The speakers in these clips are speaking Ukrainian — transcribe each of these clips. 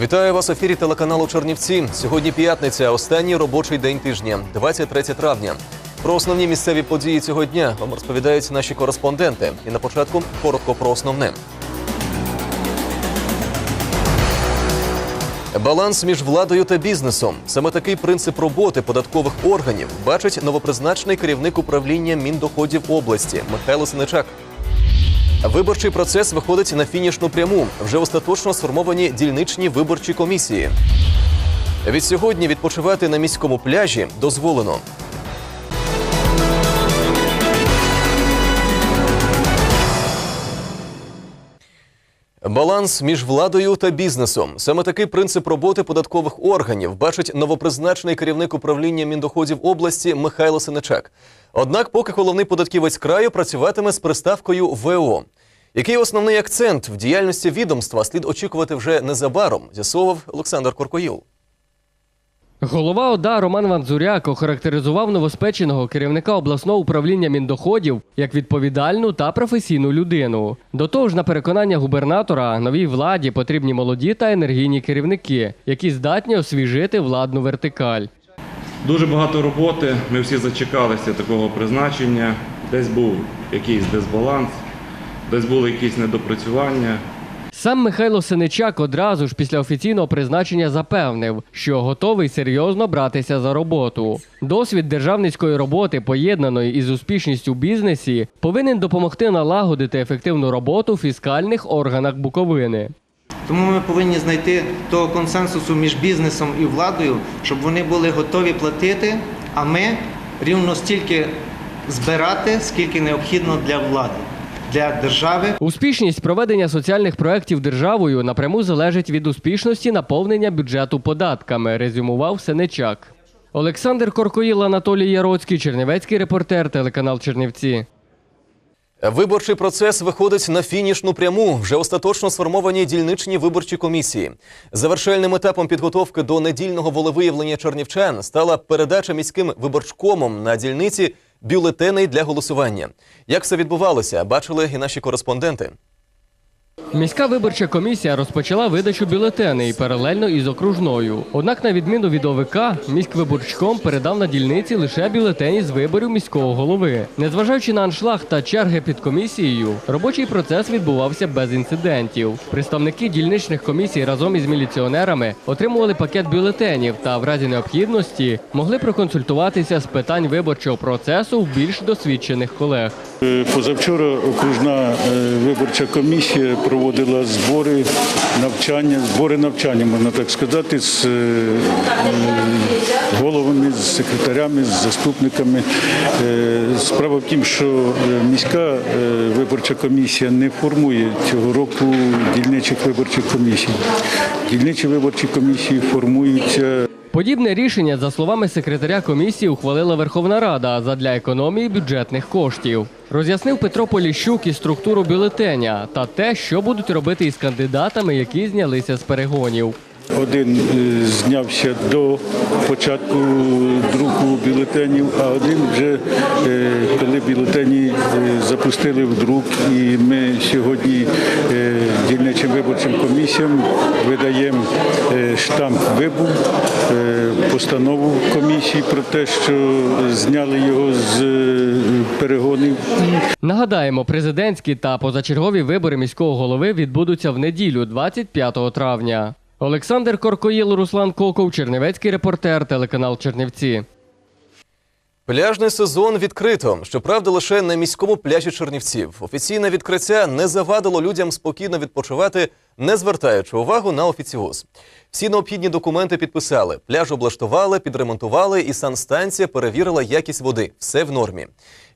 Вітаю вас в ефірі телеканалу Чернівці. Сьогодні п'ятниця, останній робочий день тижня, 23 травня. Про основні місцеві події цього дня вам розповідають наші кореспонденти. І на початку коротко про основне. Баланс між владою та бізнесом. Саме такий принцип роботи податкових органів бачить новопризначений керівник управління Міндоходів області Михайло Синичак. Виборчий процес виходить на фінішну пряму. Вже остаточно сформовані дільничні виборчі комісії. Від сьогодні відпочивати на міському пляжі дозволено. Баланс між владою та бізнесом. Саме такий принцип роботи податкових органів бачить новопризначений керівник управління Міндоходів області Михайло Синичак. Однак, поки головний податківець краю працюватиме з приставкою ВО. Який основний акцент в діяльності відомства слід очікувати вже незабаром, з'ясовував Олександр Коркоїл. Голова ОДА Роман Ванзуряк охарактеризував новоспеченого керівника обласного управління міндоходів як відповідальну та професійну людину. До того ж, на переконання губернатора, новій владі потрібні молоді та енергійні керівники, які здатні освіжити владну вертикаль. Дуже багато роботи. Ми всі зачекалися такого призначення. Десь був якийсь дисбаланс, десь були якісь недопрацювання. Сам Михайло Синичак одразу ж після офіційного призначення запевнив, що готовий серйозно братися за роботу. Досвід державницької роботи, поєднаної із успішністю в бізнесі, повинен допомогти налагодити ефективну роботу в фіскальних органах Буковини. Тому ми повинні знайти того консенсусу між бізнесом і владою, щоб вони були готові платити, а ми рівно стільки збирати, скільки необхідно для влади, для держави. Успішність проведення соціальних проєктів державою напряму залежить від успішності наповнення бюджету податками, резюмував Сенечак. Олександр Коркоїл, Анатолій Яроцький, Чернівецький репортер, телеканал Чернівці. Виборчий процес виходить на фінішну пряму. Вже остаточно сформовані дільничні виборчі комісії. Завершальним етапом підготовки до недільного волевиявлення чернівчан стала передача міським виборчкомом на дільниці бюлетеней для голосування. Як все відбувалося, бачили і наші кореспонденти. Міська виборча комісія розпочала видачу бюлетеней паралельно із окружною. Однак, на відміну від ОВК, міськвиборчком передав на дільниці лише бюлетені з виборів міського голови. Незважаючи на аншлаг та черги під комісією, робочий процес відбувався без інцидентів. Представники дільничних комісій разом із міліціонерами отримували пакет бюлетенів та в разі необхідності могли проконсультуватися з питань виборчого процесу в більш досвідчених колег. Е, Позавчора окружна е, виборча комісія проводила збори навчання, збори навчання, можна так сказати, з е, головами, з секретарями, з заступниками. Е, Справа в тім, що е, міська виборча комісія не формує цього року дільничих виборчих комісій. Дільничі виборчі комісії формуються Подібне рішення, за словами секретаря комісії, ухвалила Верховна Рада задля економії бюджетних коштів. Роз'яснив Петро Поліщук і структуру бюлетеня та те, що будуть робити із кандидатами, які знялися з перегонів. Один е, знявся до початку друку бюлетенів, а один вже е, коли бюлетені е, запустили в друк, і ми сьогодні дільничим виборчим комісіям видаємо штамп вибув, постанову комісії про те, що зняли його з е, перегонів. Нагадаємо, президентські та позачергові вибори міського голови відбудуться в неділю, 25 травня. Олександр Коркоїл, Руслан Коков, Чернівецький репортер, телеканал Чернівці. Пляжний сезон відкрито. Щоправда, лише на міському пляжі Чернівців. Офіційне відкриття не завадило людям спокійно відпочивати, не звертаючи увагу на офіціоз. Всі необхідні документи підписали, пляж облаштували, підремонтували, і санстанція перевірила якість води. Все в нормі.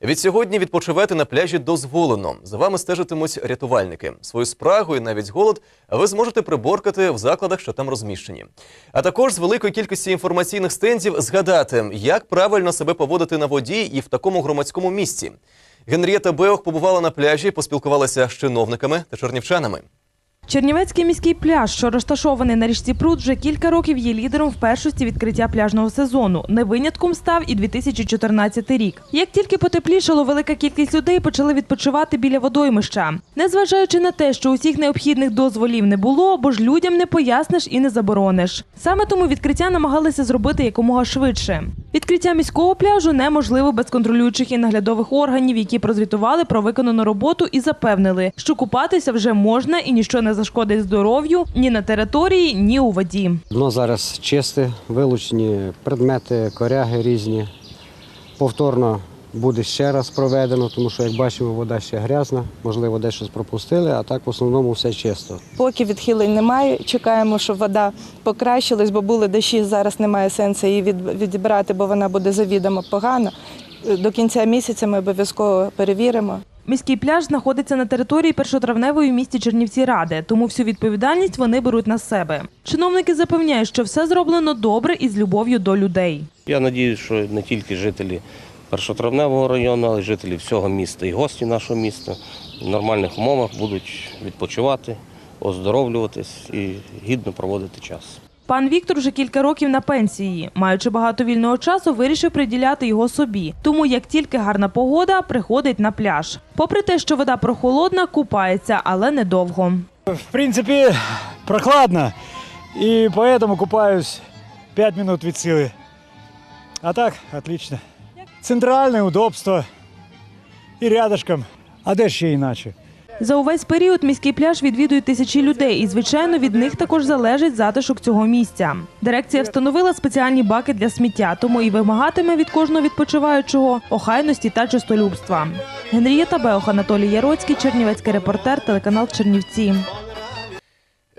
Від сьогодні відпочивати на пляжі дозволено. За вами стежитимуть рятувальники. Свою спрагу і навіть голод ви зможете приборкати в закладах, що там розміщені. А також з великої кількості інформаційних стендів згадати, як правильно себе поводити на воді і в такому громадському місці. Генрієта Беох побувала на пляжі, поспілкувалася з чиновниками та чернівчанами. Чернівецький міський пляж, що розташований на річці Пруд, вже кілька років є лідером в першості відкриття пляжного сезону. Не винятком став і 2014 рік. Як тільки потеплішало, велика кількість людей почали відпочивати біля водоймища. Незважаючи на те, що усіх необхідних дозволів не було, бо ж людям не поясниш і не заборониш. Саме тому відкриття намагалися зробити якомога швидше. Відкриття міського пляжу неможливо без контролюючих і наглядових органів, які прозвітували про виконану роботу і запевнили, що купатися вже можна і ніщо не зашкодить здоров'ю ні на території, ні у воді. Дно зараз чисте, вилучені предмети, коряги різні. Повторно буде ще раз проведено, тому що, як бачимо, вода ще грязна, можливо, десь щось пропустили, а так в основному все чисто. Поки відхилень немає, чекаємо, щоб вода покращилась, бо були дощі, зараз немає сенсу її відібрати, бо вона буде завідомо погана. До кінця місяця ми обов'язково перевіримо. Міський пляж знаходиться на території першотравневої в місті Чернівці Ради, тому всю відповідальність вони беруть на себе. Чиновники запевняють, що все зроблено добре і з любов'ю до людей. Я сподіваюся, що не тільки жителі першотравневого району, але й жителі всього міста і гості нашого міста в нормальних умовах будуть відпочивати, оздоровлюватись і гідно проводити час. Пан Віктор вже кілька років на пенсії. Маючи багато вільного часу, вирішив приділяти його собі. Тому як тільки гарна погода, приходить на пляж. Попри те, що вода прохолодна, купається, але недовго. В принципе, прохладно, и поэтому купаюсь 5 минут від силы. А так, отлично. Центральне удобство і рядышком. А де ще іначе? За увесь період міський пляж відвідують тисячі людей, і звичайно від них також залежить затишок цього місця. Дирекція встановила спеціальні баки для сміття, тому і вимагатиме від кожного відпочиваючого охайності та чистолюбства. Генрієта Беох, Анатолій Яроцький, Чернівецький репортер, телеканал Чернівці.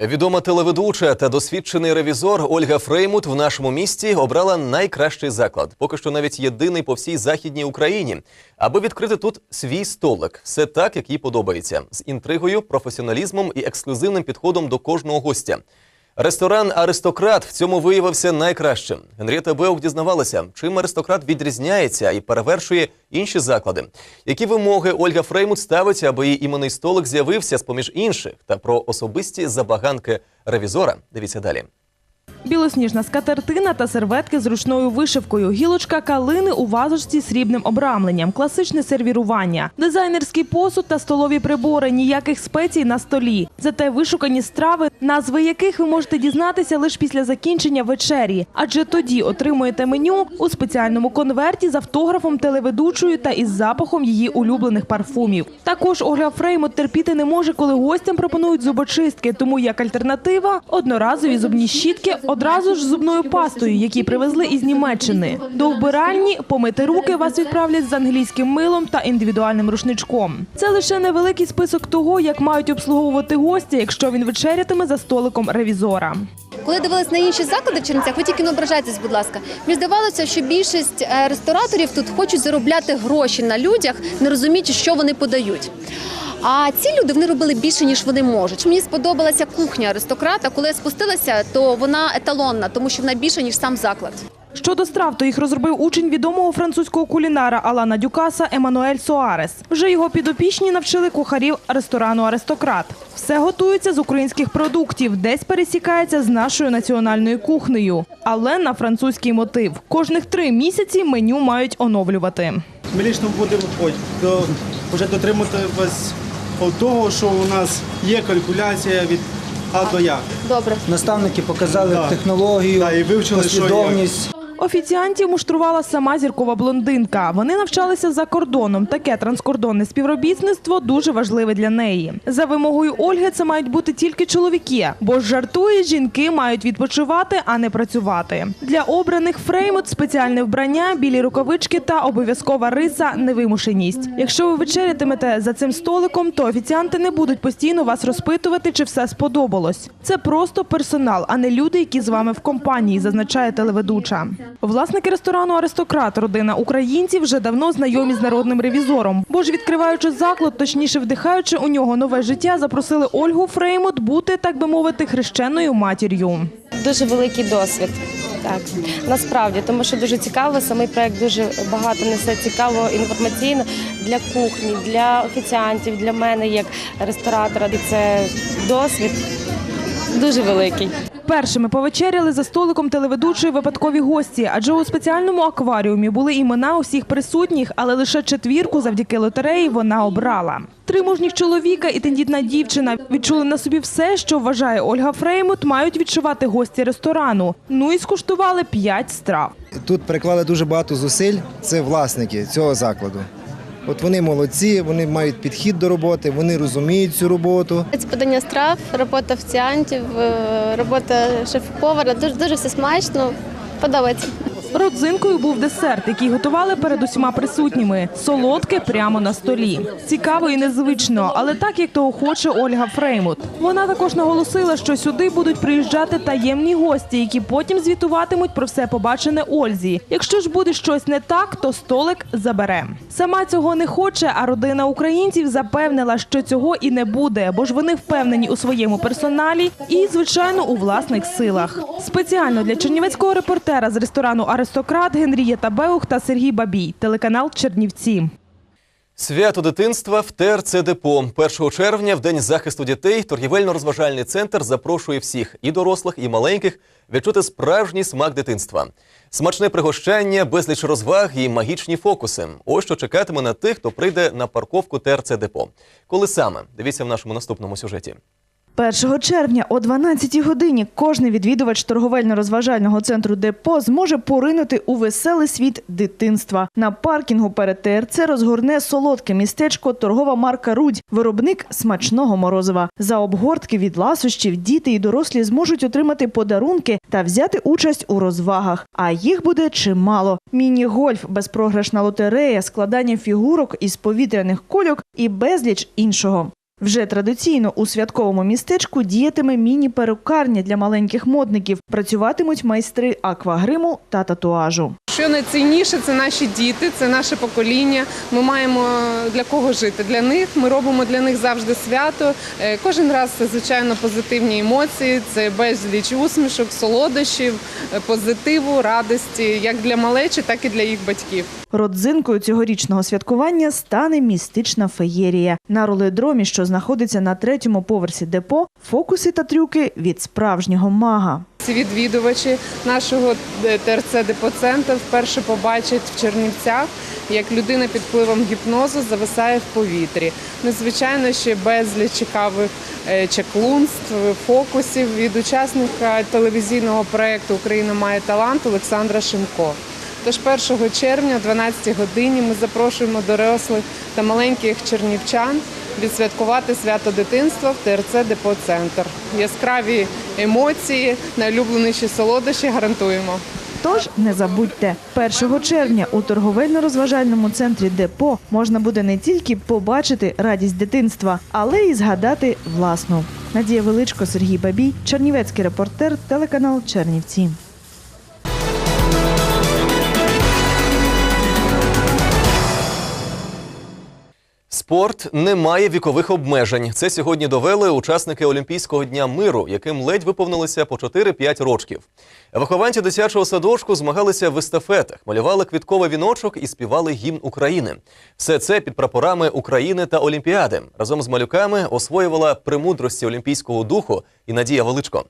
Відома телеведуча та досвідчений ревізор Ольга Фреймут в нашому місті обрала найкращий заклад, поки що навіть єдиний по всій західній Україні, аби відкрити тут свій столик. Все так, як їй подобається, з інтригою, професіоналізмом і ексклюзивним підходом до кожного гостя. Ресторан Аристократ в цьому виявився найкращим. Генрієта Беук дізнавалася, чим аристократ відрізняється і перевершує інші заклади. Які вимоги Ольга Фреймут ставить, аби її іменний столик з'явився з поміж інших, та про особисті забаганки ревізора. Дивіться далі. Білосніжна скатертина та серветки з ручною вишивкою, гілочка калини у вазочці з срібним обрамленням, класичне сервірування, дизайнерський посуд та столові прибори, ніяких спецій на столі. Зате вишукані страви, назви яких ви можете дізнатися лише після закінчення вечері, адже тоді отримуєте меню у спеціальному конверті з автографом телеведучої та із запахом її улюблених парфумів. Також Ольга Фреймут терпіти не може, коли гостям пропонують зубочистки, тому як альтернатива одноразові зубні щітки одразу ж зубною пастою, які привезли із Німеччини. До вбиральні помити руки вас відправлять з англійським милом та індивідуальним рушничком. Це лише невеликий список того, як мають обслуговувати гостя, якщо він вечерятиме за столиком ревізора. Коли дивились на інші заклади в Чернівцях, ви тільки не ображайтесь, будь ласка. Мені здавалося, що більшість е, рестораторів тут хочуть заробляти гроші на людях, не розуміючи, що вони подають. А ці люди вони робили більше, ніж вони можуть. Мені сподобалася кухня аристократа. Коли я спустилася, то вона еталонна, тому що вона більше, ніж сам заклад. Щодо страв, то їх розробив учень відомого французького кулінара Алана Дюкаса Еммануель Соарес. Вже його підопічні навчили кухарів ресторану Аристократ. Все готується з українських продуктів, десь пересікається з нашою національною кухнею, але на французький мотив. Кожних три місяці меню мають оновлювати. Ми лічно будемо вже дотримуватись того, що у нас є калькуляція від А до Я. Добре. Наставники показали Да. технологію, Да, і вивчили, що і як. послідовність. Офіціантів муштрувала сама зіркова блондинка. Вони навчалися за кордоном. Таке транскордонне співробітництво дуже важливе для неї. За вимогою Ольги, це мають бути тільки чоловіки, бо жартує, жінки мають відпочивати, а не працювати. Для обраних фреймут спеціальне вбрання, білі рукавички та обов'язкова риса невимушеність. Якщо ви вечерятимете за цим столиком, то офіціанти не будуть постійно вас розпитувати, чи все сподобалось. Це просто персонал, а не люди, які з вами в компанії, зазначає телеведуча. Власники ресторану Аристократ, родина українців, вже давно знайомі з народним ревізором. Бо ж відкриваючи заклад, точніше вдихаючи у нього нове життя, запросили Ольгу Фреймут бути, так би мовити, хрещеною матір'ю. Дуже великий досвід. Так, насправді, тому що дуже цікаво, самий проект дуже багато несе цікавого інформаційно для кухні, для офіціантів, для мене як ресторатора. І це досвід дуже великий. Першими повечеряли за столиком телеведучої випадкові гості, адже у спеціальному акваріумі були імена усіх присутніх, але лише четвірку завдяки лотереї вона обрала. Три мужніх чоловіка і тендітна дівчина відчули на собі все, що вважає Ольга Фреймут, мають відчувати гості ресторану. Ну і скуштували п'ять страв. Тут приклали дуже багато зусиль. Це власники цього закладу. От вони молодці, вони мають підхід до роботи, вони розуміють цю роботу. Це подання страв, робота офіціантів, е, робота шеф-повара. Дуже дуже все смачно. Подобається. Родзинкою був десерт, який готували перед усіма присутніми. Солодке прямо на столі. Цікаво і незвично, але так як того хоче Ольга Фреймут. Вона також наголосила, що сюди будуть приїжджати таємні гості, які потім звітуватимуть про все побачене Ользі. Якщо ж буде щось не так, то столик забере. Сама цього не хоче, а родина українців запевнила, що цього і не буде, бо ж вони впевнені у своєму персоналі і, звичайно, у власних силах. Спеціально для чернівецького репортера з ресторану Аристократ Генрієта Беух та Сергій Бабій, телеканал Чернівці. Свято дитинства в ТРЦ Депо. 1 червня, в День захисту дітей, торгівельно-розважальний центр запрошує всіх і дорослих, і маленьких відчути справжній смак дитинства. Смачне пригощання, безліч розваг і магічні фокуси. Ось що чекатиме на тих, хто прийде на парковку ТРЦ Депо. Коли саме? Дивіться в нашому наступному сюжеті. 1 червня о 12 годині кожний відвідувач торговельно-розважального центру Депо зможе поринути у веселий світ дитинства. На паркінгу перед ТРЦ розгорне солодке містечко торгова марка Рудь, виробник смачного морозива. За обгортки від ласощів діти і дорослі зможуть отримати подарунки та взяти участь у розвагах. А їх буде чимало: міні-гольф, безпрограшна лотерея, складання фігурок із повітряних кольок і безліч іншого. Вже традиційно у святковому містечку діятиме міні-перукарня для маленьких модників. Працюватимуть майстри аквагриму та татуажу. Що найцінніше це наші діти, це наше покоління. Ми маємо для кого жити. Для них ми робимо для них завжди свято. Е, Кожен раз це звичайно позитивні емоції, це безліч усмішок, солодощів, е, позитиву, радості, як для малечі, так і для їх батьків. Родзинкою цьогорічного святкування стане містична феєрія. На роледромі, що знаходиться на третьому поверсі депо, фокуси та трюки від справжнього мага. Ці відвідувачі нашого е, ТРЦ Депоцентр вперше побачать в Чернівцях, як людина під впливом гіпнозу зависає в повітрі. Незвичайно ще безліч цікавих е, чаклунств, фокусів від учасника телевізійного проєкту Україна має талант Олександра Шимко. Тож 1 червня о 12 годині ми запрошуємо дорослих та маленьких чернівчан відсвяткувати свято дитинства в ТРЦ Депо Центр. Яскраві емоції, найулюбленіші солодощі гарантуємо. Тож не забудьте, 1 червня у торговельно-розважальному центрі Депо можна буде не тільки побачити радість дитинства, але й згадати власну. Надія Величко, Сергій Бабій, Чернівецький репортер, телеканал Чернівці. Спорт не має вікових обмежень. Це сьогодні довели учасники Олімпійського дня миру, яким ледь виповнилося по 4-5 рочків. Вихованці дитячого садочку змагалися в естафетах, малювали квітковий віночок і співали гімн України. Все це під прапорами України та Олімпіади. Разом з малюками освоювала премудрості олімпійського духу і Надія Величко.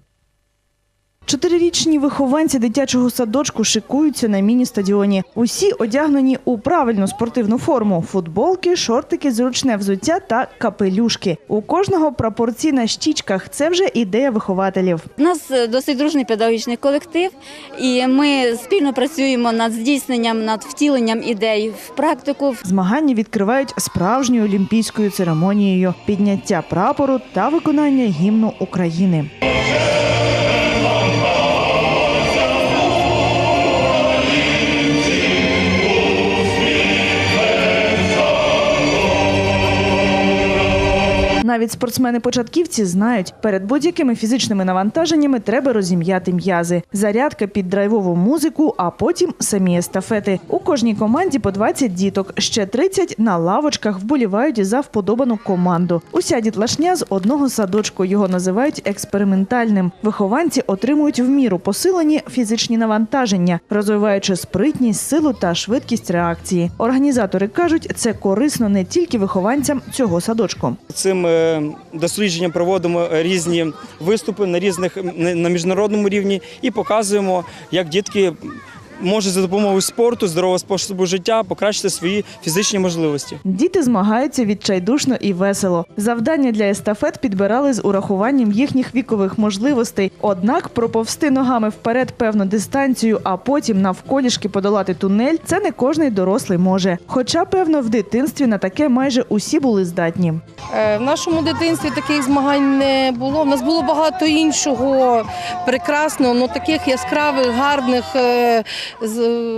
Чотирирічні вихованці дитячого садочку шикуються на міні-стадіоні. Усі одягнені у правильну спортивну форму: футболки, шортики, зручне взуття та капелюшки. У кожного прапорці на щічках. Це вже ідея вихователів. У нас е, досить дружний педагогічний колектив, і ми спільно працюємо над здійсненням, над втіленням ідей в практику. Змагання відкривають справжньою олімпійською церемонією підняття прапору та виконання гімну України. Навіть спортсмени-початківці знають, перед будь-якими фізичними навантаженнями треба розім'яти м'язи. Зарядка під драйвову музику, а потім самі естафети. У кожній команді по 20 діток, ще 30 на лавочках вболівають за вподобану команду. Уся дітлашня з одного садочку його називають експериментальним. Вихованці отримують в міру посилені фізичні навантаження, розвиваючи спритність, силу та швидкість реакції. Організатори кажуть, це корисно не тільки вихованцям цього садочку. Цим дослідженням проводимо різні виступи на різних на міжнародному рівні і показуємо, як дітки можуть за допомогою спорту, здорового способу життя покращити свої фізичні можливості. Діти змагаються відчайдушно і весело. Завдання для естафет підбирали з урахуванням їхніх вікових можливостей. Однак проповсти ногами вперед певну дистанцію, а потім навколішки подолати тунель це не кожний дорослий може. Хоча, певно, в дитинстві на таке майже усі були здатні. Е, В нашому дитинстві таких змагань не було. У нас було багато іншого прекрасного, але таких яскравих, гарних е,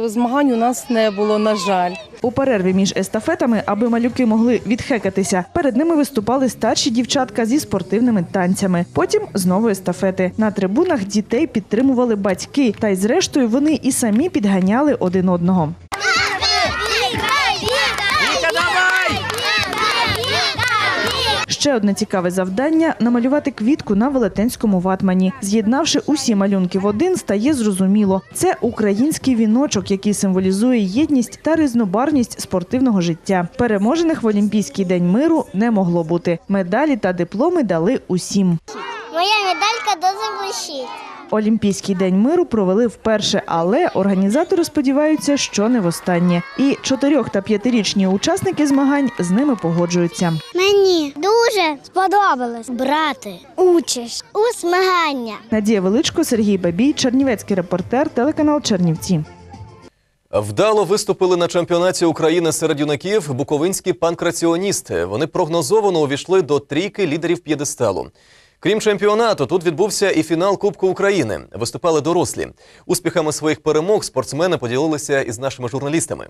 змагань у нас не було, на жаль. У перерві між естафетами, аби малюки могли відхекатися, перед ними виступали старші дівчатка зі спортивними танцями. Потім знову естафети. На трибунах дітей підтримували батьки, та й зрештою вони і самі підганяли один одного. Ще одне цікаве завдання намалювати квітку на велетенському ватмані. З'єднавши усі малюнки в один, стає зрозуміло. Це український віночок, який символізує єдність та різнобарність спортивного життя. Переможених в Олімпійський день миру не могло бути. Медалі та дипломи дали усім. Моя медалька до блищить. Олімпійський день миру провели вперше, але організатори сподіваються, що не востаннє. І чотирьох та п'ятирічні учасники змагань з ними погоджуються. Мені дуже сподобалось брати участь у змагання. Надія Величко, Сергій Бабій, Чернівецький репортер, телеканал Чернівці. Вдало виступили на чемпіонаті України серед юнаків буковинські панкраціоністи. Вони прогнозовано увійшли до трійки лідерів п'єдесталу. Крім чемпіонату, тут відбувся і фінал Кубку України. Виступали дорослі. Успіхами своїх перемог спортсмени поділилися із нашими журналістами.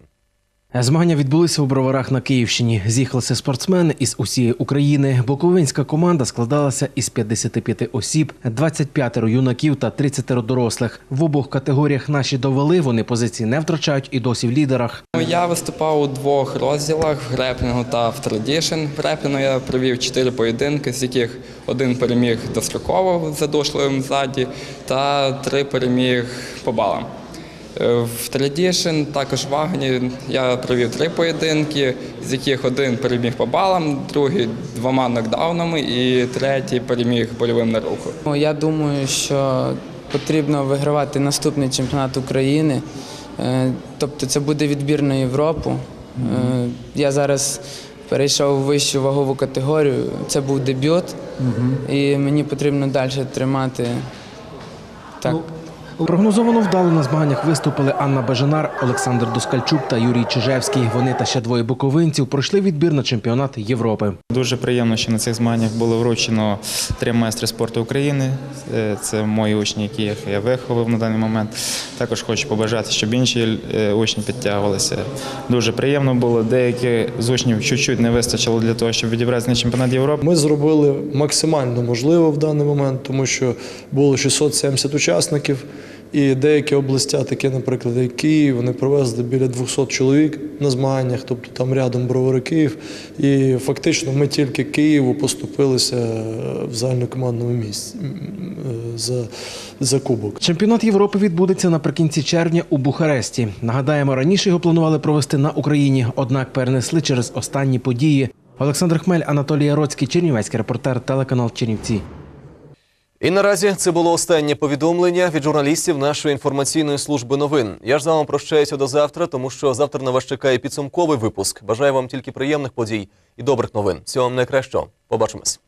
Змагання відбулися у броварах на Київщині. З'їхалися спортсмени із усієї України. Буковинська команда складалася із 55 осіб, 25 юнаків та 30 дорослих. В обох категоріях наші довели. Вони позиції не втрачають і досі в лідерах. Я виступав у двох розділах в греплінгу та в традішн. В греплінгу я провів чотири поєдинки, з яких один переміг достроково задушливим ззаді, та три переміг по балам. Е, В традішн також в вагоні я провів три поєдинки, з яких один переміг по балам, другий двома нокдаунами і третій переміг больовим на руку. Ну, Я думаю, що потрібно вигравати наступний чемпіонат України. Е, Тобто це буде відбір на Європу. Е, Я зараз перейшов у вищу вагову категорію. Це був дебют, і мені потрібно далі тримати так. Прогнозовано вдало на змаганнях виступили Анна Бажанар, Олександр Доскальчук та Юрій Чижевський. Вони та ще двоє буковинців пройшли відбір на чемпіонат Європи. Дуже приємно, що на цих змаганнях було вручено три майстри спорту України. Е, Це мої учні, яких я виховав на даний момент. Також хочу побажати, щоб інші е, учні підтягувалися. Дуже приємно було. Деякі з учнів чуть-чуть не вистачило для того, щоб відібратися на чемпіонат Європи. Ми зробили максимально можливе в даний момент, тому що було 670 учасників. І деякі областя, такі, наприклад, як Київ, вони привезли біля 200 чоловік на змаганнях, тобто там рядом бровари Київ. І фактично ми тільки Києву поступилися в загальнокомандному місці е, за, за кубок. Чемпіонат Європи відбудеться наприкінці червня у Бухаресті. Нагадаємо, раніше його планували провести на Україні, однак перенесли через останні події. Олександр Хмель, Анатолій Яроцький, Чернівецький репортер, телеканал Чернівці. І наразі це було останнє повідомлення від журналістів нашої інформаційної служби новин. Я ж з вами прощаюся до завтра, тому що завтра на вас чекає підсумковий випуск. Бажаю вам тільки приємних подій і добрих новин. Всього вам найкращого. Побачимось.